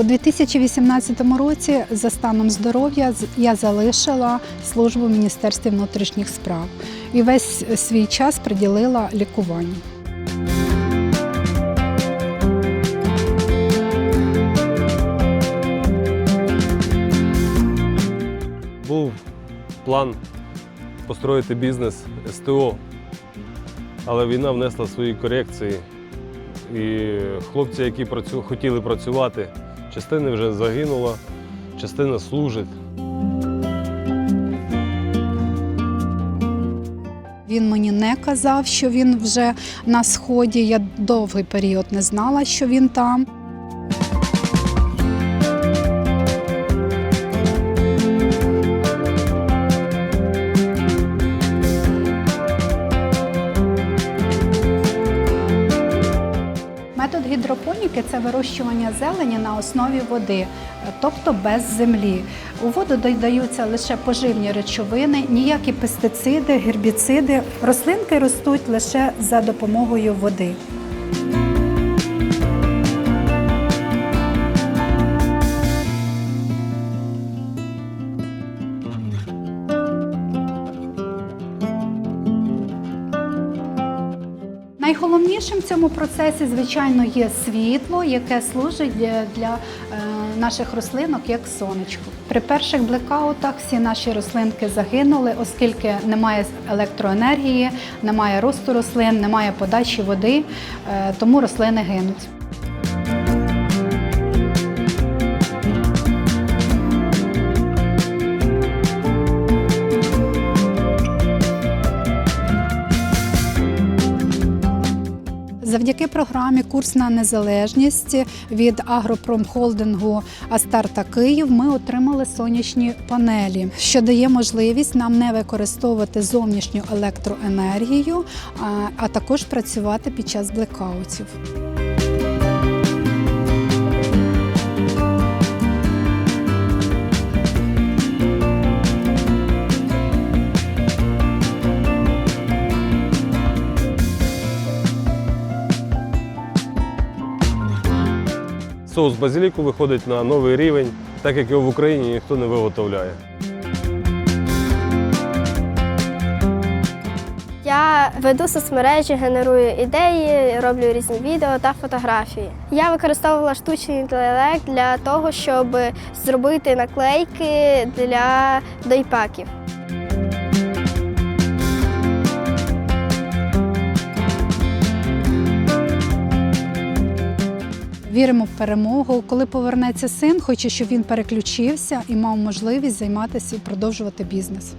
У 2018 році за станом здоров'я я залишила службу в Міністерстві внутрішніх справ і весь свій час приділила лікуванню. Був план построїти бізнес СТО, але війна внесла свої корекції. І хлопці, які хотіли працювати, частина вже загинула, частина служить. Він мені не казав, що він вже на сході. Я довгий період не знала, що він там. Гідропоніки це вирощування зелені на основі води, тобто без землі. У воду додаються лише поживні речовини, ніякі пестициди, гербіциди. Рослинки ростуть лише за допомогою води. Найголовнішим в цьому процесі, звичайно, є світло, яке служить для е, наших рослинок як сонечко. При перших блекаутах всі наші рослинки загинули, оскільки немає електроенергії, немає росту рослин, немає подачі води, е, тому рослини гинуть. Завдяки програмі Курс на незалежність від агропромхолдингу Астарта Київ ми отримали сонячні панелі, що дає можливість нам не використовувати зовнішню електроенергію, а- також працювати під час блекаутів. Соус базиліку виходить на новий рівень, так як його в Україні ніхто не виготовляє. Я веду соцмережі, генерую ідеї, роблю різні відео та фотографії. Я використовувала штучний інтелект для того, щоб зробити наклейки для дойпаків. Віримо в перемогу. Коли повернеться син, хоче, щоб він переключився і мав можливість займатися і продовжувати бізнес.